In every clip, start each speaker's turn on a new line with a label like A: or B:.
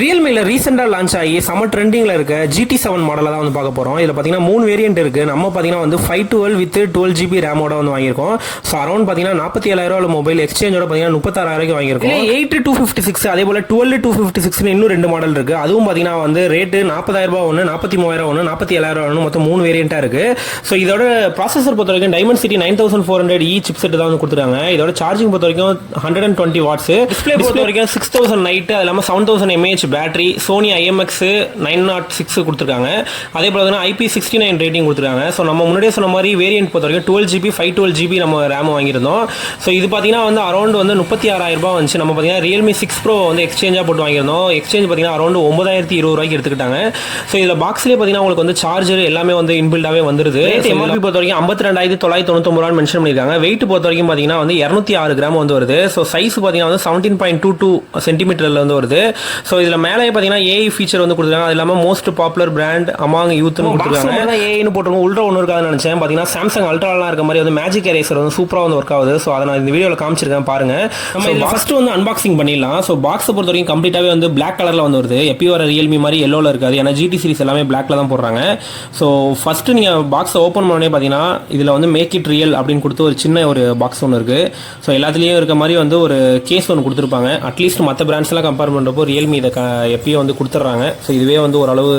A: ரியல்மியில் ரீசெண்டாக லான்ச் ஆகி செம ட்ரெண்டிங்கில் இருக்க ஜிடி செவன் மாடலில் தான் வந்து பார்க்க போகிறோம் இதில் பார்த்தீங்கன்னா மூணு வேரியன்ட் இருக்குது நம்ம பார்த்தீங்கன்னா வந்து five twelve with twelve GB ரேமோட வந்து வாங்கியிருக்கோம். ஸோ அரௌண்ட் பார்த்தீங்கன்னா நாற்பத்தி ஏழாயிரம் மொபைல் எக்ஸ்சேஞ்சோட பார்த்தீங்கன்னா முப்பத்தாறாயிரம் வாங்கியிருக்கோம். எயிட் டூ ஃபிஃப்டி சிக்ஸ் அதே போல் டுவெல் டூ ஃபிஃப்டி சிக்ஸ்னு இன்னும் ரெண்டு மாடல் இருக்குது அதுவும் பார்த்தீங்கன்னா வந்து ரேட்டு நாற்பதாயிரம் ரூபாய் ஒன்று நாற்பத்தி மூவாயிரம் ஒன்று நாற்பத்தி ஏழாயிரம் ஒன்று மொத்தம் மூணு வேரியண்ட்டாக இருக்குது ஸோ இதோட ப்ராசஸர் பொறுத்த வரைக்கும் Dimensity nine thousand four hundred E chip set தான் வந்து கொடுத்துருக்காங்க. இதோட சார்ஜிங் பொறுத்த வரைக்கும் hundred and twenty watts display பொறுத்த வரைக்கும் சிக்ஸ் தௌசண்ட் நைட்டு அது இல்லாமல் seven thousand MAH battery Sony IMX nine naught six கொடுத்துருக்காங்க. அதே போல் பார்த்தீங்கன்னா ஐபி சிக்ஸ்டி நைன் ரேட்டிங் கொடுத்துருக்காங்க. ஸோ நம்ம முன்னாடியே சொன்ன மாதிரி வேரியன்ட் பொறுத்த வரைக்கும் twelve GB five twelve GB நம்ம ரேம் வாங்கியிருந்தோம். ஸோ இது பார்த்தீங்கன்னா வந்து அரௌண்ட் வந்து முப்பத்தி ஆறாயிரம் ரூபாய் வந்துச்சு. நம்ம பார்த்தீங்கன்னா ரியல்மி சிக்ஸ் ப்ரோ வந்து எக்ஸ்சேஞ்சாக போட்டு வாங்கியிருந்தோம். எக்ஸ்சேஞ்ச் பார்த்தீங்கன்னா அரௌண்ட் ஒன்பதாயிரத்தி இருபது ரூபாய்க்கு எடுத்துக்கிட்டாங்க. ஸோ இதில் பாக்ஸ்லேயே பார்த்தீங்கன்னா உங்களுக்கு வந்து சார்ஜர் எல்லாமே வந்து இன்பில்டாகவே வந்துருது. எம்ஆர்பி பொறுத்த வரைக்கும் ஐம்பத்தி ரெண்டாயிரத்தி தொள்ளாயிரத்தி தொண்ணூத்தொம்பது ரூபாய் மென்ஷன் பண்ணியிருக்காங்க. வெயிட் பொறுத்த வரைக்கும் பார்த்தீங்கன்னா வந்து இரநூத்தி ஆறு கிராம் வந்து வருது. ஸோ சைஸ் பார்த்தீங்கன்னா வந்து செவன்டீன் பாயிண்ட் டூ டூ சென்டிமீட்டரில் வந்து வருது. ஸோ இதில் மேலே பார்த்தீங்கன்னா ஏஐ ஃபீச்சர் வந்து கொடுத்துருக்காங்க. அது இல்லாமல் மோஸ்ட் பாப்புலர் பிராண்ட் அமாங் யூத்னு கொடுத்துருக்காங்க. ஏஐன்னு போட்டுருக்கோம். உள்ட்ரா ஒன்று இருக்காதுன்னு நினச்சேன். பார்த்தீங்கன்னா சாம்சங் அல்ட்ராலாம் இருக்க மாதிரி வந்து மேஜிக் எரேசர் வந்து சூப்பராக வந்து ஒர்க் ஆகுது. ஸோ அதை நான் இந்த வீடியோவில் காமிச்சிருக்கேன் பாருங்க. நம்ம இதில் ஃபஸ்ட்டு வந்து அன்பாக்சிங் பண்ணிடலாம். ஸோ பாக்ஸை பொறுத்த வரைக்கும் கம்ப்ளீட்டாகவே வந்து பிளாக் கலரில் வந்து வருது. எப்பயும் வர ரியல்மி மாதிரி எல்லோவில் இருக்காது. ஏன்னா ஜிடி சீரிஸ் எல்லாமே பிளாக்ல தான் போடுறாங்க. ஸோ ஃபஸ்ட்டு நீங்கள் பாக்ஸை ஓப்பன் பண்ணோடனே பார்த்தீங்கன்னா இதில் வந்து மேக் இட் ரியல் அப்படின்னு கொடுத்து ஒரு சின்ன ஒரு பாக்ஸ் ஒன்று இருக்குது ஸோ எல்லாத்துலேயும் இருக்க மாதிரி வந்து ஒரு கேஸ் ஒன்று கொடுத்துருப்பாங்க. அட்லீஸ்ட் மற்ற பிராண்ட்ஸ்லாம் கம்பேர் பண்ணுறப்போ ரியல்மி இதை எப்பயும் வந்து கொடுத்துட்றாங்க. ஸோ இதுவே வந்து ஓரளவு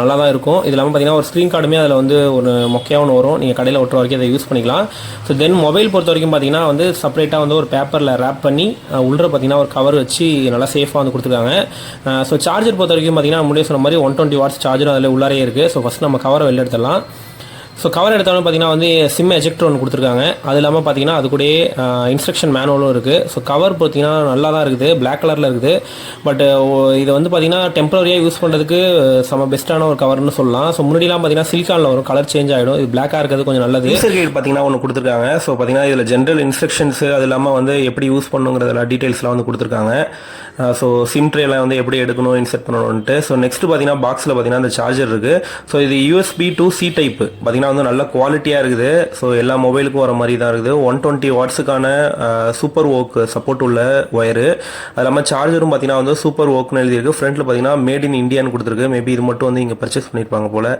A: நல்லா தான் இருக்கும். இது இல்லாமல் பார்த்தீங்கன்னா ஒரு ஸ்க்ரீன் கார்டுமே அதில் வந்து ஒரு மொக்கையாக ஒன்று வரும். நீங்கள் கடையில் ஒட்டுற வரைக்கும் அதை யூஸ் பண்ணிக்கலாம். ஸோ தென் மொபைல் பொறுத்த வரைக்கும் பார்த்தீங்கன்னா வந்து செப்பரேட்டாக வந்து ஒரு பேப்பரில் ரேப் பண்ணி உள்ளே பார்த்தீங்கன்னா ஒரு கவர் வச்சு நல்லா சேஃபாக வந்து கொடுத்துருக்காங்க. ஸோ சார்ஜர் பொறுத்த வரைக்கும் பார்த்தீங்கன்னா முன்னாடியே சொன்ன மாதிரி ஒன் டுவெண்ட்டி வாட்ஸ் சார்ஜர் அதில் உள்ளாரே இருக்குது ஸோ ஃபஸ்ட் நம்ம கவரை வெளில எடுத்துடலாம். ஸோ கவர் எடுத்தோன்னு பார்த்தீங்கன்னா வந்து சிம் எஜெக்டர் ஒன்று கொடுத்துருக்காங்க. அது இல்லாமல் பார்த்தீங்கன்னா அது கூடயே இன்ஸ்ட்ரக்ஷன் மேனுவலும் இருக்குது ஸோ கவர் பார்த்தீங்கன்னா நல்லா தான் இருக்குது. பிளாக் கலரில் இருக்குது. பட் இது வந்து பார்த்தீங்கன்னா டெம்பரரியாக யூஸ் பண்ணுறதுக்கு செம பெஸ்ட்டான ஒரு கவர்னு சொல்லலாம். ஸோ முன்னாடிலாம் பார்த்தீங்கன்னா சிலிக்கானில் வரும். கலர் சேஞ்ச் ஆகிடும் இது பிளாக்காக இருக்கிறது கொஞ்சம் நல்லது. யூசர் கைட் பார்த்தீங்கன்னா ஒன்று கொடுத்துருக்காங்க. ஸோ பார்த்தீங்கன்னா இதில் ஜென்ரல் இன்ஸ்ட்ரக்ஷன்ஸ் அது இல்லாமல் வந்து எப்படி யூஸ் பண்ணுங்கிறதெல்லாம் டீட்டெயில்ஸ்லாம் வந்து கொடுத்துருக்காங்க. ஸோ சிம் ட்ரேலாம் வந்து எப்படி எடுக்கணும் இன்செர்ட் பண்ணணும்ட்டு ஸோ நெக்ஸ்ட் பார்த்தீங்கன்னா பாக்ஸில் பார்த்தீங்கன்னா அந்த சார்ஜர் இருக்குது ஸோ இது யூஎஸ்பி டு சி டைப் பார்த்தீங்கன்னா வந்து நல்ல குவாலிட்டியாக இருக்குது. ஸோ எல்லா மொபைலுக்கும் வர மாதிரி தான் இருக்குது. ஒன் டுவெண்ட்டி வாட்ஸுக்கான சூப்பர் ஒர்க் சப்போர்ட் உள்ள ஒயரு அது இல்லாமல் சார்ஜரும் பார்த்தீங்கன்னா வந்து சூப்பர் ஒர்க்னு எழுதியிருக்கு. ஃப்ரண்ட்டில் பார்த்தீங்கன்னா மேட் இன் இந்தியான்னு கொடுத்துருக்கு. மேபி இது மட்டும் வந்து இங்கே பர்ச்சேஸ் பண்ணியிருப்பாங்க போல்.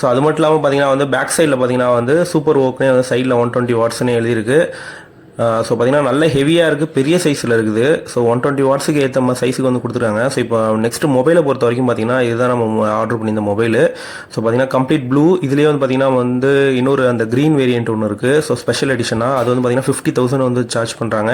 A: ஸோ அது மட்டும் இல்லாமல் பார்த்தீங்கன்னா வந்து பேக் சைடில் பார்த்தீங்கன்னா வந்து சூப்பர் ஒர்க்னே வந்து சைடில் ஒன் டுவெண்ட்டி வாட்ஸ்னு எழுதியிருக்கு. ஸோ பார்த்தீங்கன்னா நல்ல ஹெவியாக இருக்குது பெரிய சைஸில் இருக்குது. ஸோ ஒன் டுவெண்ட்டி வாட்ஸுக்கு ஏற்ற மாதிரி சைஸுக்கு வந்து கொடுத்துருக்காங்க. ஸோ இப்போ நெக்ஸ்ட் மொபைலை பொறுத்த வரைக்கும் பார்த்தீங்கன்னா இதுதான் நம்ம ஆர்டர் பண்ணியிருந்த மொபைலு ஸோ பார்த்தீங்கன்னா கம்ப்ளீட் ப்ளூ இதுலேயே வந்து பார்த்தீங்கன்னா வந்து இன்னொரு அந்த க்ரீன் வேரியன்ட் ஒன்று இருக்குது ஸோ ஸ்பெஷல் எடிஷனாக அது வந்து பார்த்தீங்கன்னா ஃபிஃப்டி தௌசண்ட் வந்து சார்ஜ் பண்ணுறாங்க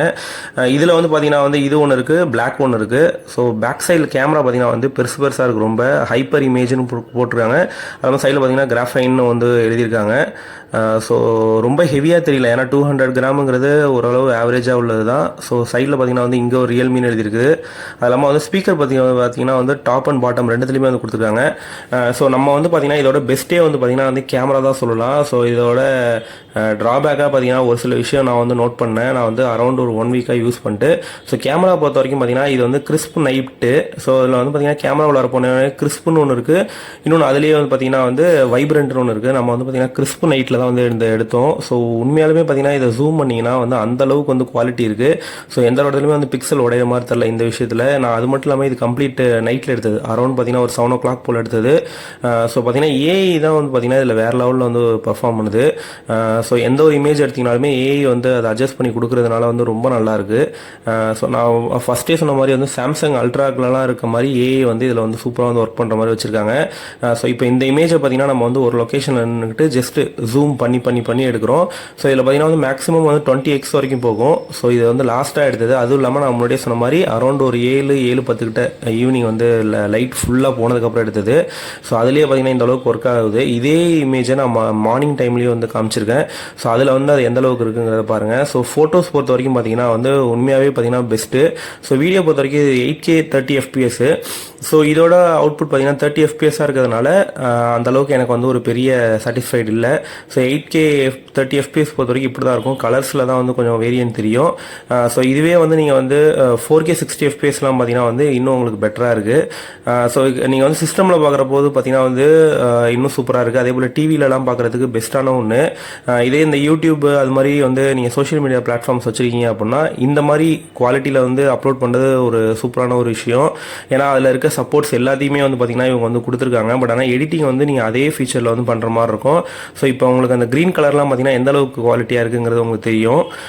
A: இதில் வந்து பார்த்தீங்கன்னா வந்து இது ஒன்று இருக்குது பிளாக் ஒன்று இருக்குது ஸோ பேக் சைடில் கேமரா பார்த்தீங்கன்னா வந்து பெருசு பெருசாக இருக்குது ரொம்ப. ஹைப்பர் இமேஜ்னு போட்டிருக்காங்க. அது சைடில் பார்த்தீங்கன்னா கிராஃபைன்னு வந்து எழுதியிருக்காங்க. ஸோ ரொம்ப ஹெவியாக தெரியல. ஏன்னா டூ ஹண்ட்ரட் கிராமுங்கிறது ஓரளவு ஆவரேஜாக உள்ளது தான் ஸோ சைடில் பார்த்தீங்கன்னா வந்து இங்கே ஒரு ரியல்மின்னு எழுதியிருக்குது அது இல்லாமல் வந்து ஸ்பீக்கர் பார்த்தீங்கன்னா பார்த்தீங்கன்னா வந்து டாப் அண்ட் பாட்டம் ரெண்டுத்துலையுமே வந்து கொடுத்துருக்காங்க. ஸோ நம்ம வந்து பார்த்தீங்கன்னா இதோட பெஸ்ட்டே வந்து பார்த்தீங்கன்னா வந்து கேமரா தான் சொல்லலாம். ஸோ இதோட ட்ராபேக்காக பார்த்தீங்கன்னா ஒரு சில விஷயம் நான் வந்து நோட் பண்ணேன். நான் வந்து அரௌண்ட் ஒரு ஒன் வீக்காக யூஸ் பண்ணிட்டு ஸோ கேமரா பொறுத்த வரைக்கும் பார்த்தீங்கன்னா இது வந்து கிறிஸ்ப் நைட்டு ஸோ இதில் வந்து பார்த்தீங்கன்னா கேமரா உள்ள போனோடனே கிறிஸ்ப்னு ஒன்று இருக்குது இன்னொன்று அதுலேயே வந்து பார்த்தீங்கன்னா வந்து வைப்ரண்ட்னு ஒன்று இருக்குது நம்ம வந்து பார்த்தீங்கன்னா கிறிஸ்ப் நைட்டில் தான் வந்து இந்த எடுத்தோம். ஸோ உண்மையாலுமே பார்த்தீங்கன்னா இதை ஜூம் பண்ணிங்கன்னா வந்து அந்த அளவுக்கு வந்து குவாலிட்டி இருக்குது ஸோ எந்த இடத்துலையுமே வந்து பிக்சல் உடைய மாதிரி தெரில இந்த விஷயத்தில். நான் அது மட்டும் இல்லாமல் இது கம்ப்ளீட் நைட்டில் எடுத்தது. அரௌண்ட் பார்த்தீங்கன்னா ஒரு செவன் ஓ கிளாக் போல் எடுத்தது. ஸோ பார்த்தீங்கன்னா ஏஐ தான் வந்து பார்த்தீங்கன்னா இதில் வேறு லெவலில் வந்து பர்ஃபார்ம் பண்ணுது. ஸோ எந்த ஒரு இமேஜ் எடுத்தீங்கனாலுமே ஏஐ வந்து அதை அட்ஜஸ்ட் பண்ணி கொடுக்குறதுனால வந்து ரொம்ப நல்லாயிருக்கு ஸோ நான் ஃபஸ்ட்டே சொன்ன மாதிரி வந்து சாம்சங் அல்ட்ராக்லலாம் இருக்க மாதிரி ஏஐ வந்து இதில் வந்து சூப்பராக வந்து ஒர்க் பண்ணுற மாதிரி வச்சுருக்காங்க. ஸோ இப்போ இந்த இமேஜை பார்த்தீங்கன்னா நம்ம வந்து ஒரு லொக்கேஷன் நின்றுட்டு ஜஸ்ட்டு ஜூம் பண்ணி பண்ணி பண்ணி எடுக்கிறோம். ஸோ இதில் பார்த்தீங்கன்னா வந்து மேக்ஸிமம் வந்து டுவெண்ட்டி எக்ஸ் வரைக்கும் போகும். ஸோ இது வந்து லாஸ்ட்டாக எடுத்தது. அதுவும் இல்லாமல் நான் முன்னாடியே சொன்ன மாதிரி அரௌண்ட் ஒரு ஏழு ஏழு பத்துக்கிட்ட ஈவினிங் வந்து லைட் ஃபுல்லாக போனதுக்கப்புறம் எடுத்தது. ஸோ அதுலேயே பார்த்தீங்கன்னா இந்த அளவுக்கு ஒர்க் ஆகுது. இதே இமேஜை நான் மார்னிங் டைம்லேயும் வந்து காமிச்சிருக்கேன். ஸோ அதில் வந்து அது எந்த அளவுக்கு இருக்குங்கிறத பாருங்கள் ஸோ ஃபோட்டோஸ் பொறுத்த வரைக்கும் பார்த்தீங்கன்னா வந்து உண்மையாகவே பார்த்தீங்கன்னா பெஸ்ட்டு ஸோ வீடியோ பொறுத்த வரைக்கும் eight K thirty FPS so இதோட அவுட்புட் பார்த்தீங்கன்னா தேர்ட்டி எஃபிஎஸ்ஸாக இருக்கிறதுனால அந்தளவுக்கு எனக்கு வந்து ஒரு பெரிய சாட்டிஸ்ஃபைடு இல்லை. So eight K thirty FPS பொறுத்த வரைக்கும் இப்படி தான் இருக்கும் கலர்ஸில் தான் வந்து
B: கொஞ்சம் வேரியன்ட் தெரியும். ஸோ இதுவே வந்து நீங்கள் வந்து ஃபோர் கே சிக்ஸ்டி எஃப்பிஎஸ்லாம் பார்த்தீங்கன்னா வந்து இன்னும் உங்களுக்கு பெட்டராக இருக்குது ஸோ நீங்கள் வந்து சிஸ்டமில் பார்க்குற போது பார்த்தீங்கன்னா வந்து இன்னும் சூப்பராக இருக்குது அதே போல் டிவிலலாம் பார்க்குறதுக்கு பெஸ்ட்டான ஒன்று இதே இந்த யூடியூப் அது மாதிரி வந்து நீங்கள் சோஷியல் மீடியா பிளாட்ஃபார்ம்ஸ் வச்சுருக்கீங்க அப்படின்னா இந்த மாதிரி குவாலிட்டியில் வந்து அப்லோட் பண்ணுறது ஒரு சூப்பரான ஒரு விஷயம். ஏன்னா அதில் இருக்க சப்போர்ட்ஸ் எல்லாத்தையுமே வந்து பார்த்தீங்கன்னா இவங்க வந்து கொடுத்துருக்காங்க. பட் ஆனால் எடிட்டிங் வந்து நீங்கள் அதே ஃபீச்சரில் வந்து பண்ணுற மாதிரி இருக்கும். ஸோ இப்போ உங்களுக்கு அந்த க்ரீன் கலர்லாம் பார்த்தீங்கன்னா எந்த அளவுக்கு குவாலிட்டியாக இருக்குங்கிறது உங்களுக்கு தெரியும்.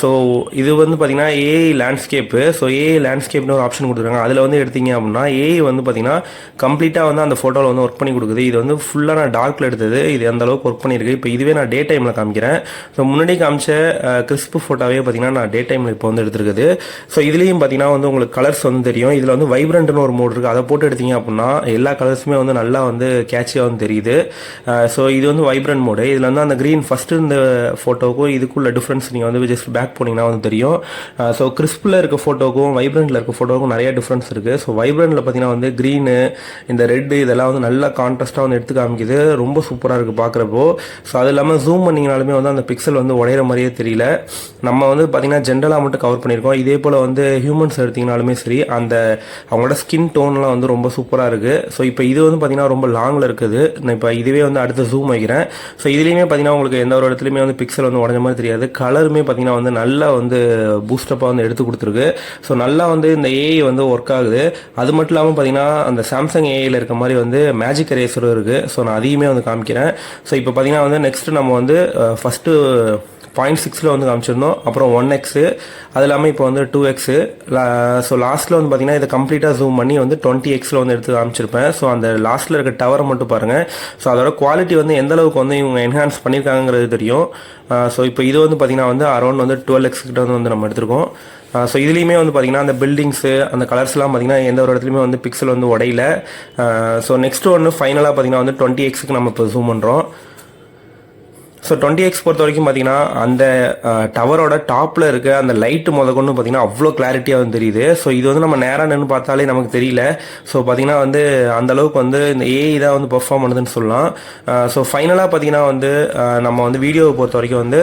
B: ஸோ இது வந்து பார்த்தீங்கன்னா ஏஐ லேண்ட்ஸ்கேப்பு ஸோ ஏஐ லேண்ட்ஸ்கேப்னு ஒரு ஆப்ஷன் கொடுத்துருக்காங்க. அதில் வந்து எடுத்தீங்க அப்படின்னா ஏஐ வந்து பார்த்தீங்கன்னா கம்ப்ளீட்டாக வந்து அந்த ஃபோட்டோவில் வந்து ஒர்க் பண்ணி கொடுக்குது. இது வந்து ஃபுல்லாக நான் டார்க்கில் எடுத்தது. இது அந்த அளவுக்கு ஒர்க் பண்ணியிருக்கு. இப்போ இதுவே நான் டே டைமில் காமிக்கிறேன். ஸோ முன்னாடி காமிச்ச கிறிஸ்பு ஃபோட்டோவே பார்த்தீங்கன்னா நான் டே டைமில் இப்போ வந்து எடுத்துருக்குது. ஸோ இதுலேயும் பார்த்தீங்கன்னா வந்து உங்களுக்கு கலர்ஸ் வந்து தெரியும். இதில் வந்து வைப்ரண்ட்னு ஒரு மோட் இருக்குது அதை போட்டு எடுத்தீங்க அப்படின்னா எல்லா கலர்ஸுமே வந்து நல்லா வந்து கேட்சியாக வந்து தெரியுது. ஸோ இது வந்து வைப்ரண்ட் மோடு இதில் வந்து அந்த க்ரீன் ஃபஸ்ட்டு இருந்த ஃபோட்டோவுக்கும் இதுக்குள்ள டிஃப்ரென்ஸ் நீங்கள் வந்து ஜஸ்ட் பேக் போனீங்கன்னா வந்து தெரியும். ஸோ கிறிஸ்பில் இருக்க ஃபோட்டோக்கும் வைப்ரண்ட்டில் இருக்க ஃபோட்டோக்கும் நிறைய டிஃப்ரென்ஸ் இருக்குது ஸோ வைப்ரண்ட்டில் பார்த்தீங்கன்னா வந்து க்ரீனு இந்த ரெட்டு இதெல்லாம் வந்து நல்லா கான்ட்ராஸ்ட்டாக வந்து எடுத்து காமிக்குது. ரொம்ப சூப்பராக இருக்குது பார்க்குறப்போ. ஸோ அது இல்லாமல் ஜூம் பண்ணிங்கனாலுமே வந்து அந்த பிக்சல் வந்து உடையிற மாதிரியே தெரியல. நம்ம வந்து பார்த்தீங்கன்னா ஜென்ரலாக மட்டும் கவர் பண்ணியிருக்கோம். இதே போல் வந்து ஹியூமன்ஸ் எடுத்திங்கனாலுமே சரி அந்த அவங்களோட ஸ்கின் டோன்லாம் வந்து ரொம்ப சூப்பராக இருக்குது ஸோ இப்போ இது வந்து பார்த்திங்கன்னா ரொம்ப லாங்கில் இருக்குது. நான் இப்போ இதுவே வந்து அடுத்து ஜூம் வைக்கிறேன். ஸோ இதுலேயுமே பார்த்தீங்கன்னா உங்களுக்கு எந்த ஒரு இடத்துலையுமே வந்து பிக்சல் வந்து உடஞ்ச மாதிரி தெரியாது. கலருமே பார்த்தீங்கன்னா வந்து நல்லா வந்து பூஸ்டப்பாக வந்து எடுத்து கொடுத்துருக்கு. ஸோ நல்லா வந்து இந்த ஏஐ வந்து ஒர்க் ஆகுது. அது மட்டும் இல்லாமல் பார்த்தீங்கன்னா அந்த சாம்சங் ஏஐயில் இருக்க மாதிரி வந்து மேஜிக் ரேசரும் இருக்குது ஸோ நான் அதையுமே வந்து காமிக்கிறேன். ஸோ இப்போ பார்த்தீங்கன்னா வந்து நெக்ஸ்ட் நம்ம வந்து ஃபஸ்ட்டு பாயிண்ட் சிக்ஸில் வந்து காமிச்சிருந்தோம். அப்புறம் ஒன் எக்ஸு அது இல்லாமல் இப்போ வந்து டூ எக்ஸு ஸோ லாஸ்ட்டில் வந்து பார்த்தீங்கன்னா இதை கம்ப்ளீட்டாக ஜூம் பண்ணி வந்து டுவெண்ட்டி எக்ஸில் வந்து எடுத்து காமிச்சிருப்பேன். ஸோ அந்த லாஸ்ட்டில் இருக்க டவரை மட்டும் பாருங்கள் ஸோ அதோட குவாலிட்டி வந்து எந்த அளவுக்கு வந்து இவங்க என்ஹான்ஸ் பண்ணியிருக்காங்கிறது தெரியும். ஸோ இப்போ இது வந்து பார்த்தீங்கன்னா வந்து அரௌண்ட் வந்து டுவெல் எக்ஸ் கிட்ட வந்து நம்ம எடுத்திருக்கோம். ஸோ இதுலேயுமே வந்து பார்த்தீங்கன்னா அந்த பில்டிங்ஸு அந்த கலர்ஸ்லாம் பார்த்திங்கன்னா எந்த ஒரு இடத்துலையுமே வந்து பிக்சல் வந்து உடையில. ஸோ நெக்ஸ்ட் ஒன்று ஃபைனலாக பார்த்தீங்கன்னா வந்து டுவெண்ட்டி எக்ஸுக்கு நம்ம இப்போ ஜூம் பண்ணுறோம் ஸோ டுவெண்ட்டி எக்ஸ் பொறுத்த வரைக்கும் பார்த்தீங்கன்னா அந்த டவரோட டாப்பில் இருக்க அந்த லைட்டு முத கொண்டு பார்த்தீங்கன்னா அவ்வளோ கிளாரிட்டியாக வந்து தெரியுது. ஸோ இது வந்து நம்ம நேராக நின்று பார்த்தாலே நமக்கு தெரியல. ஸோ பார்த்தீங்கன்னா வந்து அந்த அளவுக்கு வந்து இந்த ஏஐ தான் வந்து பெர்ஃபார்ம் பண்ணுதுன்னு சொல்லலாம். ஸோ ஃபைனலாக பார்த்தீங்கன்னா வந்து நம்ம வந்து வீடியோவை பொறுத்த வரைக்கும் வந்து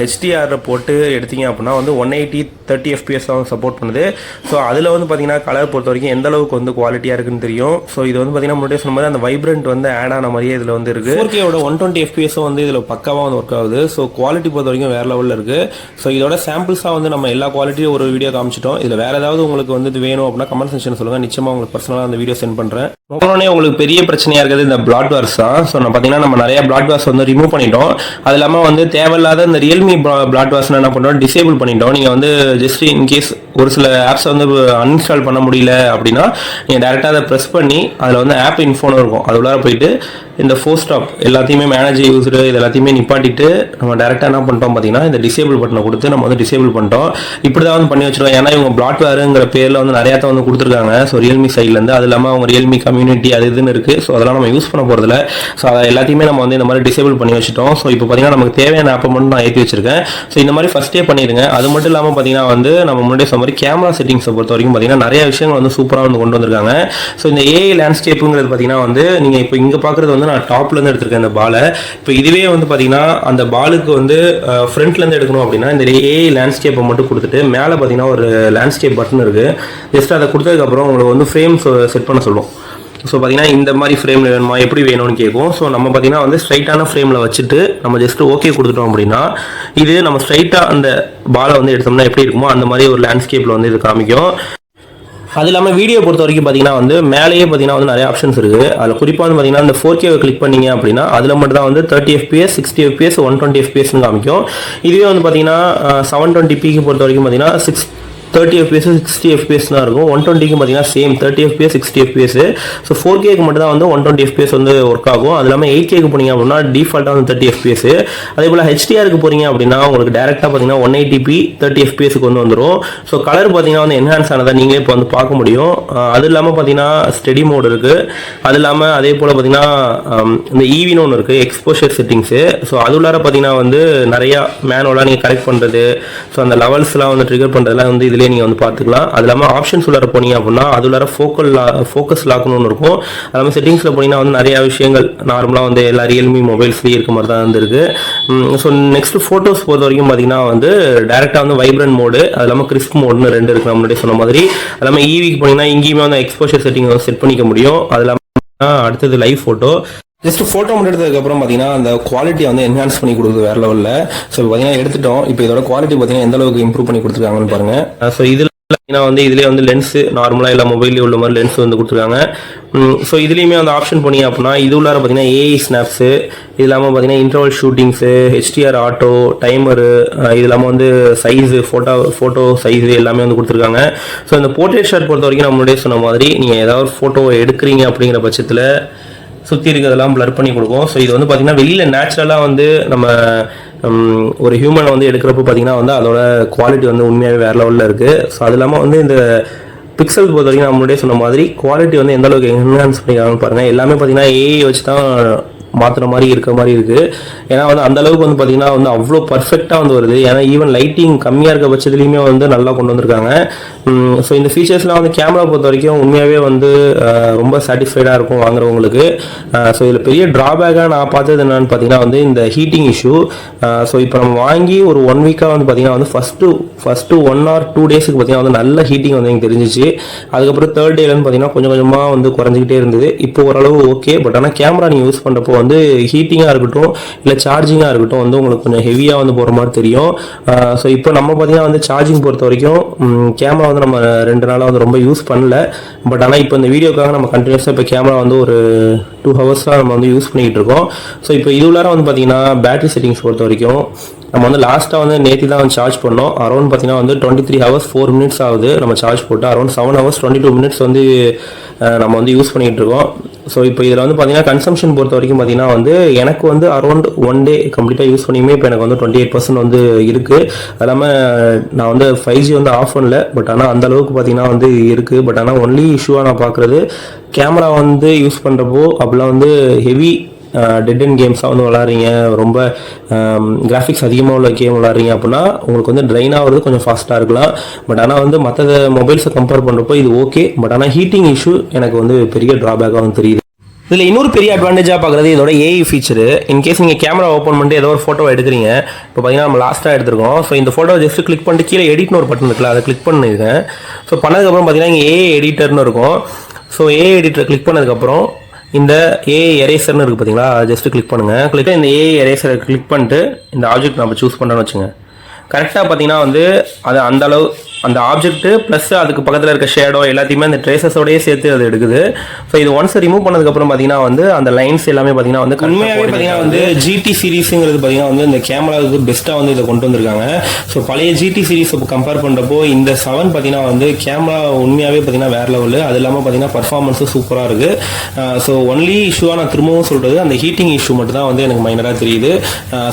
B: ஹெச்டிஆர் போட்டு எடுத்தீங்க அப்படின்னா வந்து ஒன் எயிட்டி தேர்ட்டி எஃபிஎஸ் தான் சப்போர்ட் பண்ணுது. ஸோ அதில் வந்து பார்த்தீங்கன்னா கலர் பொறுத்த வரைக்கும் எந்த அளவுக்கு வந்து குவாலிட்டியாக இருக்குன்னு தெரியும். ஸோ இது வந்து பார்த்தீங்கன்னா முன்னாடியே சொன்ன மாதிரி அந்த வைப்ரண்ட் வந்து ஆட் ஆன மாதிரியே இதில் வந்து இருக்குது ஃபோர் ஒன் டுவெண்ட்டி எஃபிஎஸும் வந்து இதில் பக்கவாக வந்து ஒர்க் ஆகுது. ஸோ குவாலிட்டி பொறுத்த வரைக்கும் வேறு லெவலில் இருக்குது ஸோ இதோட சாம்பிள்ஸாக வந்து நம்ம எல்லா குவாலிட்டியும் ஒரு வீடியோ காமிச்சிட்டோம். இதில் வேறு ஏதாவது உங்களுக்கு வந்து இது வேணும் அப்படின்னா கமெண்ட் செக்ஷன் சொல்லுங்கள் நிச்சயமாக உங்களுக்கு பர்சனலாக அந்த வீடியோ சென்ட் பண்ணுறேன் உடனே உங்களுக்கு பெரிய பிரச்சனையாக இருக்குது இந்த பிளாட் வார்ஸ் தான். ஸோ நான் பார்த்தீங்கன்னா நம்ம நிறைய பிளாட் வார்ஸ் வந்து ரிமூவ் பண்ணிட்டோம். அது இல்லாமல் வந்து தேவையில்லாத இந்த ரியல்மி பிளாட் வார்ஸ் என்ன பண்ணுறோம் டிசேபிள் பண்ணிட்டோம். நீங்கள் வந்து ஜஸ்ட் இன்கேஸ் ஒரு சில ஆப்ஸை வந்து அன்இன்ஸ்டால் பண்ண முடியல அப்படின்னா நீங்கள் டேரெக்டாக அதை ப்ரெஸ் பண்ணி அதில் வந்து ஆப் இன்ஃபோனும் இருக்கும். அது உள்ளார போயிட்டு இந்த ஃபோர் ஸ்டாப் எல்லாத்தையுமே மேனேஜர் யூஸ்டு இது எல்லாத்தையுமே நிப்பாட்டிட்டு நம்ம டேரெக்டாக என்ன பண்ணிட்டோம் பார்த்தீங்கன்னா இந்த டிசேபிள் பட்டனை கொடுத்து நம்ம வந்து டிசேபிள் பண்ணிட்டோம். இப்படி தான் வந்து பண்ணி வச்சிருக்கோம். ஏன்னா இவங்க பிளாட் வேறுங்கிற பேரில் வந்து நிறையாத்த வந்து கொடுத்துருக்காங்க. ஸோ ரியல்மி சைட்லேருந்து அது இல்லாமல் அவங்க ரியல்மி கம்யூனிட்டி அது இதுன்னு இருக்குது ஸோ அதெல்லாம் நம்ம யூஸ் பண்ண போகிறதில்ல ஸோ அதை எல்லாத்தையுமே நம்ம வந்து இந்த மாதிரி டிசேபிள் பண்ணி வச்சுட்டோம். ஸோ இப்போ பார்த்தீங்கன்னா நமக்கு தேவையான ஆப்பை மட்டும் நான் ஏற்றி வச்சிருக்கேன். ஸோ இந்த மாதிரி ஃபஸ்ட்டே பண்ணிடுங்க. அது மட்டும் இல்லாமல் பார்த்தீங்கன்னா வந்து நம்ம முன்னாடியே மாதிரி கேமரா செட்டிங்ஸை பொறுத்த வரைக்கும் பார்த்தீங்கன்னா நிறைய விஷயங்கள் வந்து சூப்பராக வந்து கொண்டு வந்திருக்காங்க. ஸோ இந்த ஏஐ லேண்ட்ஸ்கேப்புங்கிறது பார்த்தீங்கன்னா வந்து நீங்கள் இப்போ இங்கே பார்க்குறது வந்து நான் டாப்லேருந்து எடுத்திருக்கேன் இந்த பாலை இப்போ இதுவே வந்து பார்த்தீங்கன்னா அந்த பாலுக்கு வந்து ஃப்ரண்ட்லேருந்து எடுக்கணும் அப்படின்னா இந்த ஏஐ லேண்ட்ஸ்கேப்பை மட்டும் கொடுத்துட்டு மேலே பார்த்தீங்கன்னா ஒரு லேண்ட்ஸ்கேப் பட்டன் இருக்குது ஜஸ்ட் அதை கொடுத்ததுக்கப்புறம் உங்களுக்கு வந்து ஃப்ரேம் செட் பண்ண சொல்லும். ஸோ பார்த்தீங்கன்னா இந்த மாதிரி ஃப்ரேமில் வேணுமா? எப்படி வேணும்னு கேட்கும் ஸோ நம்ம பார்த்தீங்கன்னா வந்து ஸ்ட்ரைட்டான ஃப்ரேமில் வச்சுட்டு நம்ம ஜஸ்ட் ஓகே கொடுத்துட்டோம் அப்படின்னா இது நம்ம ஸ்ட்ரைட்டாக அந்த பாலை வந்து எடுத்தோம்னா எப்படி இருக்குமோ அந்த மாதிரி ஒரு லேண்ட்ஸ்கேப்பில் வந்து இது காமிக்கும். அது இல்லாமல் வீடியோ பொறுத்த வரைக்கும் பார்த்தீங்கன்னா வந்து மேலேயே பார்த்தீங்கன்னா வந்து நிறைய ஆப்ஷன்ஸ் இருக்குது அதில் குறிப்பாக வந்து பார்த்தீங்கன்னா இந்த ஃபோர் கேவை கிளிக் பண்ணீங்க அப்படின்னா அதில் மட்டும் தான் வந்து thirty FPS sixty FPS one twenty எஃபிஎஸ்னு காமிக்கும். இதுவே வந்து பார்த்தீங்கன்னா செவன் டுவெண்ட்டி பிக்கு பொறுத்த வரைக்கும் பார்த்தீங்கன்னா six thirty FPS sixty FPS தான் இருக்கும். ஒன் டுவெண்ட்டிக்கு பார்த்தீங்கன்னா same thirty FPS sixty FPS so four கேக்கு மட்டும் தான் வந்து ஒன் டுவெண்ட்டி எஃபிஎஸ் வந்து ஒர்க் ஆகும். அது இல்லாமல் எயிட் கேக்கு போனீங்க அப்படின்னா டிஃபால்ட்டாக வந்து தேர்ட்டி எஃபிஎஸ் அதே போல் ஹெச்டிஆருக்கு போறீங்க அப்படின்னா உங்களுக்கு டேரெக்டாக பார்த்தீங்கன்னா ஒன் எயிட்டிபி தேர்ட்டி எஃபிஎஸ்க்கு வந்து வந்துடும் ஸோ கலர் பார்த்தீங்கன்னா வந்து என்ஹான்ஸ் ஆனதை நீங்களே இப்போ வந்து பார்க்க முடியும். அது இல்லாமல் பார்த்தீங்கன்னா ஸ்டெடி மோட் இருக்குது அது இல்லாமல் அதே போல் பார்த்தீங்கன்னா இந்த ஈவின்னு ஒன்று இருக்குது எக்ஸ்போஷர் செட்டிங்ஸு ஸோ அது உள்ளார பார்த்தீங்கன்னா வந்து நிறையா மேனுவலாக நீங்கள் கரெக்ட் பண்ணுறது ஸோ அந்த லெவல்ஸ்லாம் வந்து ட்ரிகர் பண்ணுறதுலாம் வந்து இதில் இதுலேயே நீங்கள் வந்து பார்த்துக்கலாம். அது இல்லாமல் ஆப்ஷன்ஸ் உள்ளார போனீங்க அப்படின்னா அது உள்ளார ஃபோக்கல் ஃபோக்கஸ் லாக்னு ஒன்று இருக்கும். அது இல்லாமல் செட்டிங்ஸில் போனீங்கன்னா வந்து நிறையா விஷயங்கள் நார்மலாக வந்து எல்லா ரியல்மி மொபைல்ஸ்லேயும் இருக்க மாதிரி தான் வந்துருக்கு ஸோ நெக்ஸ்ட் ஃபோட்டோஸ் பொறுத்த வரைக்கும் பார்த்தீங்கன்னா வந்து டேரெக்டாக வந்து வைப்ரண்ட் மோடு அது இல்லாமல் கிறிஸ்ப் மோடுன்னு ரெண்டு இருக்கு நான் முன்னாடி சொன்ன மாதிரி. அது இல்லாமல் ஈவிக்கு போனீங்கன்னா இங்கேயுமே வந்து எக்ஸ்போஷர் செட்டிங் வந்து செட் பண்ணிக்க முடியும். அது இல்லாமல் அடுத்தது லைவ் ஃபோட்டோ ஜஸ்ட் ஃபோட்டோ மட்டும் எடுத்ததுக்கப்புறம் பார்த்தீங்கன்னா அந்த குவாலிட்டியை வந்து என்ஹான்ஸ் பண்ணி கொடுக்குது வேற லெவலில் ஸோ பார்த்தீங்கன்னா எடுத்துட்டோம். இப்போ இதோட குவாலிட்டி பார்த்தீங்கன்னா எந்த அளவுக்கு இம்ப்ரூவ் பண்ணி கொடுத்துருக்காங்கன்னு பாருங்க. ஸோ இதில் பார்த்தீங்கன்னா வந்து இதுலேயே வந்து லென்ஸ் நார்மலாக இல்லை மொபைல்லேயே உள்ள மாதிரி லென்ஸ் வந்து கொடுத்துருக்காங்க. ஸோ இதுலேயுமே வந்து ஆப்ஷன் பண்ணீங்க அப்படின்னா இது உள்ளார பார்த்தீங்கன்னா ஏஐ ஸ்னாப்ஸு இது இல்லாமல் பார்த்தீங்கன்னா interval shootings HDR auto timer இது இல்லாமல் வந்து சைஸு ஃபோட்டோ ஃபோட்டோ சைஸு எல்லாமே வந்து கொடுத்துருக்காங்க. ஸோ இந்த போர்ட்ரேட் ஷாட் பொறுத்த வரைக்கும் நான் முன்னாடியே சொன்ன மாதிரி நீங்கள் ஏதாவது ஒரு ஃபோட்டோ எடுக்கிறீங்க அப்படிங்கிற பட்சத்தில் சுற்றி இருக்கிறதெல்லாம் பிளர் பண்ணி கொடுக்கும். ஸோ இது வந்து பார்த்தீங்கன்னா வெளியில் நேச்சுரலாக வந்து நம்ம ஒரு ஹியூமனை வந்து எடுக்கிறப்போ பார்த்தீங்கன்னா வந்து அதோட குவாலிட்டி வந்து உண்மையாகவே வேறு லெவலில் இருக்குது ஸோ அது இல்லாமல் வந்து இந்த பிக்சல் பொறுத்த வரைக்கும் நான் முன்னாடியே சொன்ன மாதிரி குவாலிட்டி வந்து எந்த அளவுக்கு என்ஹான்ஸ் பண்ணிக்கிறாங்கன்னு பாருங்கள் எல்லாமே பார்த்தீங்கன்னா ஏஐ வச்சு தான் மாற்றுற மாதிரி இருக்க மாதிரி இருக்குது ஏன்னா வந்து அந்தளவுக்கு வந்து பார்த்தீங்கன்னா வந்து அவ்வளோ பர்ஃபெக்டாக வந்து வருது. ஏன்னா ஈவன் லைட்டிங் கம்மியாக இருக்க பட்சத்துலையுமே வந்து நல்லா கொண்டு வந்திருக்காங்க. ஸோ இந்த ஃபீச்சர்ஸ்லாம் வந்து கேமரா பொறுத்த வரைக்கும் உண்மையாகவே வந்து ரொம்ப சாட்டிஸ்ஃபைடாக இருக்கும் வாங்குறவங்களுக்கு. ஸோ இதில் பெரிய ட்ராபேக்காக நான் பார்த்தது என்னென்னு பார்த்தீங்கன்னா வந்து இந்த ஹீட்டிங் இஷ்யூ ஸோ இப்போ நம்ம வாங்கி ஒரு ஒன் வீக்காக வந்து பார்த்தீங்கன்னா வந்து first first one or two டேஸுக்கு பார்த்தீங்கன்னா வந்து நல்ல ஹீட்டிங் வந்து எனக்கு தெரிஞ்சிச்சு. அதுக்கப்புறம் தேர்ட் டேலன்னு பார்த்தீங்கன்னா கொஞ்சம் கொஞ்சமாக வந்து குறைஞ்சிக்கிட்டே இருந்தது. இப்போ ஓரளவு ஓகே பட் ஆனால் கேமரா நீங்கள் யூஸ் பண்ணுறப்போ வந்து ஹீட்டிங்காக இருக்கட்டும் இல்லை சார்ஜிங்காக இருக்கட்டும் வந்து உங்களுக்கு கொஞ்சம் ஹெவியாக வந்து போகிற மாதிரி தெரியும். ஸோ இப்போ நம்ம பார்த்தீங்கன்னா வந்து சார்ஜிங் பொறுத்த வரைக்கும் கேமரா வந்து நம்ம ரெண்டு நாளாக வந்து ரொம்ப யூஸ் பண்ணல. பட் ஆனால் இப்போ இந்த வீடியோக்காக நம்ம கண்டினியூஸாக இப்போ கேமரா வந்து ஒரு டூ ஹவர்ஸாக நம்ம வந்து யூஸ் பண்ணிக்கிட்டு இருக்கோம். ஸோ இப்போ இது உள்ளார வந்து பார்த்தீங்கன்னா பேட்டரி செட்டிங்ஸ் பொறுத்த வரைக்கும் நம்ம வந்து லாஸ்ட்டாக வந்து நேற்று தான் வந்து சார்ஜ் பண்ணோம். அரௌண்ட் பார்த்தீங்கன்னா வந்து twenty three hours four minutes ஆகுது நம்ம சார்ஜ் போட்டு. Around seven hours twenty two minutes வந்து நம்ம வந்து யூஸ் பண்ணிகிட்டு இருக்கோம். ஸோ இப்போ இதில் வந்து பார்த்தீங்கன்னா கன்சம்ஷன் பொறுத்த வரைக்கும் பார்த்தீங்கன்னா வந்து எனக்கு வந்து அரௌண்ட் ஒன் டே கம்ப்ளீட்டாக யூஸ் பண்ணியுமே இப்போ எனக்கு வந்து டுவெண்ட்டி எயிட் பர்சன்ட் வந்து இருக்குது அது இல்லாமல் நான் வந்து ஃபைவ் ஜி வந்து ஆஃப் பண்ணல. பட் ஆனால் அந்த அளவுக்கு பார்த்தீங்கன்னா வந்து இருக்குது பட் ஆனால் ஒன்லி இஷ்யூவாக நான் பார்க்குறது கேமரா வந்து யூஸ் பண்ணுறப்போ அப்போலாம் வந்து ஹெவி டெட் அண்ட் கேம்ஸாக வந்து விளாட்றீங்க. ரொம்ப கிராஃபிக்ஸ் அதிகமாக உள்ள கேம் விளாட்றீங்க அப்படின்னா உங்களுக்கு வந்து ட்ரைன் ஆகிறது கொஞ்சம் ஃபாஸ்ட்டாக இருக்கலாம். பட் ஆனால் வந்து மற்ற மொபைல்ஸை கம்பேர் பண்ணுறப்போ இது ஓகே பட் ஆனால் ஹீட்டிங் இஷ்யூ எனக்கு வந்து பெரிய ட்ராபேக்காக வந்து தெரியுது. இதில் இன்னொரு பெரிய அட்வான்டேஜாக பார்க்குறது இதோட ஏஐ ஃபீச்சரு இன்கேஸ் நீங்கள் கேமரா ஓப்பன் பண்ணிட்டு ஏதோ ஒரு ஃபோட்டோ எடுக்கிறீங்க. இப்போ பார்த்தீங்கன்னா நம்ம லாஸ்ட்டாக எடுத்துருக்கோம். ஸோ இந்த ஃபோட்டோ ஜஸ்ட் கிளிக் பண்ணிட்டு கீழே எடிட்னு ஒரு பட்டன் இருக்குல்ல அதை கிளிக் பண்ணிருக்கேன். ஸோ பண்ணதுக்கப்புறம் பார்த்தீங்கன்னா இங்கே ஏஐ எடிட்டர்னு இருக்கும். ஸோ ஏஐ எடிட்டர் கிளிக் பண்ணதுக்கப்புறம் இந்த ஏ எரேசர்னு இருக்குது பார்த்தீங்களா ஜஸ்ட் கிளிக் பண்ணுங்கள் கிளிக் இந்த ஏ எரேசரை கிளிக் பண்ணிட்டு இந்த ஆப்ஜெக்ட் நம்ம சூஸ் பண்ணுறோன்னு வச்சுங்க. கரெக்டாக பார்த்தீங்கன்னா வந்து அது அந்த அளவு அந்த ஆப்ஜெக்ட் ப்ளஸ் அதுக்கு பக்கத்தில் இருக்க ஷேடோ எல்லாத்தையுமே அந்த ட்ரேசஸோடயே சேர்த்து அது எடுக்குது. ஸோ இது ஒன்ஸ் ரிமூவ் பண்ணதுக்கப்புறம் பார்த்தீங்கன்னா வந்து அந்த லைன்ஸ் எல்லாமே பார்த்தீங்கன்னா வந்து உண்மையாகவே பார்த்தீங்கன்னா வந்து ஜிடி சீரிஸுங்கிறது பார்த்தீங்கன்னா வந்து இந்த கேமராவுக்கு பெஸ்ட்டாக வந்து இதை கொண்டு வந்திருக்காங்க. ஸோ பழைய ஜிடி சீரிஸ் கம்பேர் பண்ணுறப்போ இந்த செவன் பார்த்தீங்கன்னா வந்து கேமரா உண்மையாகவே பார்த்தீங்கன்னா வேற லெவலு அது இல்லாமல் பார்த்தீங்கன்னா பர்ஃபார்மன்ஸும் சூப்பராக இருக்குது ஸோ ஒன்லி இஷ்யூவாக நான் திரும்பவும் சொல்கிறது அந்த ஹீட்டிங் இஷ்யூ மட்டும் தான் வந்து எனக்கு மைனராக தெரியுது.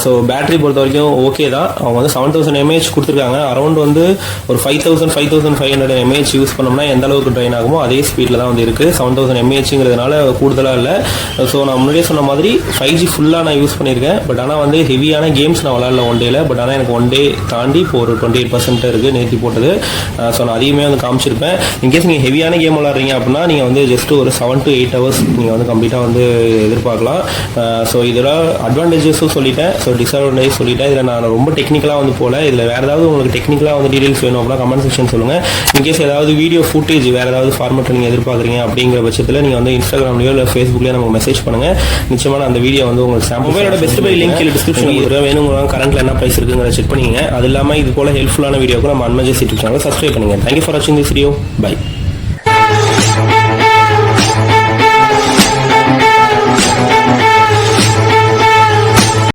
B: ஸோ பேட்டரி பொறுத்த வரைக்கும் ஓகே தான். அவங்க வந்து செவன் தௌசண்ட் எம்ஏஹெச் கொடுத்துருக்காங்க. அரௌண்ட் வந்து ஒரு five thousand five thousand five hundred mAh use பண்ணோம்னா எந்த அளவுக்கு ட்ரெயின் ஆகுமோ அதே ஸ்பீடில் தான் வந்து இருக்குது செவன் தௌசண்ட் எம்ஏஹெச்ங்கிறதுனால கூடுதலாக இல்லை. ஸோ நான் முன்னாடியே சொன்ன மாதிரி ஃபைவ் ஜி ஃபுல்லாக நான் யூஸ் பண்ணியிருக்கேன் பட் ஆனால் வந்து ஹெவியான கேம்ஸ் நான் விளாட்ல ஒன் டேயில் பட் ஆனால் எனக்கு ஒன் டே தாண்டி இப்போ ஒரு டுவெண்ட்டி எயிட் பர்சன்ட் இருக்குது நேற்றி போட்டது ஸோ நான் அதிகமே வந்து காமிச்சிருப்பேன். இன்கேஸ் நீங்கள் ஹெவியான கேம் விளாட்றீங்க அப்படின்னா நீங்கள் வந்து ஜஸ்ட் ஒரு செவன் டு எயிட் ஹவர்ஸ் நீங்கள் வந்து கம்ப்ளீட்டாக வந்து எதிர்பார்க்கலாம். ஸோ இதில் அட்வான்டேஜஸும் சொல்லிட்டேன். ஸோ டிஸ்அட்வான்டேஜ் சொல்லிட்டேன். இதில் நான் ரொம்ப டெக்னிக்கலாக வந்து போல இதில் வேறு ஏதாவது உங்களுக்கு டெக்னிக்கலாக வந்து டீடைல்ஸ் வேணும் அப்படின்னா கமெண்ட் செக்ஷன் சொல்லுங்கள் இன்கேஸ் ஏதாவது வீடியோ ஃபுட்டேஜ் வேறு ஏதாவது ஃபார்மேட் நீங்கள் எதிர்பார்க்குறீங்க அப்படிங்கிற பட்சத்தில் நீங்கள் வந்து இன்ஸ்டாகிராம்லையோ இல்லை ஃபேஸ்புக்லேயோ நமக்கு மெசேஜ் பண்ணுங்கள் நிச்சயமாக நான் அந்த வீடியோ வந்து உங்களுக்கு சாம்பிள் மொபைலோட பெஸ்ட் பை லிங்க் கீழே டிஸ்கிரிப்ஷன் இது வேணுங்க கரண்ட்டில் என்ன ப்ரைஸ் இருக்குங்கிற செக் பண்ணிங்க அது இல்லாமல் இது போல ஹெல்ப்ஃபுல்லான வீடியோக்கு நம்ம அன்மஜஸ் யூடியூப் சேனல் சப்ஸ்கிரைப் பண்ணுங்கள் தேங்க்யூ ஃபார் வாட்சிங் திஸ் வீடியோ பை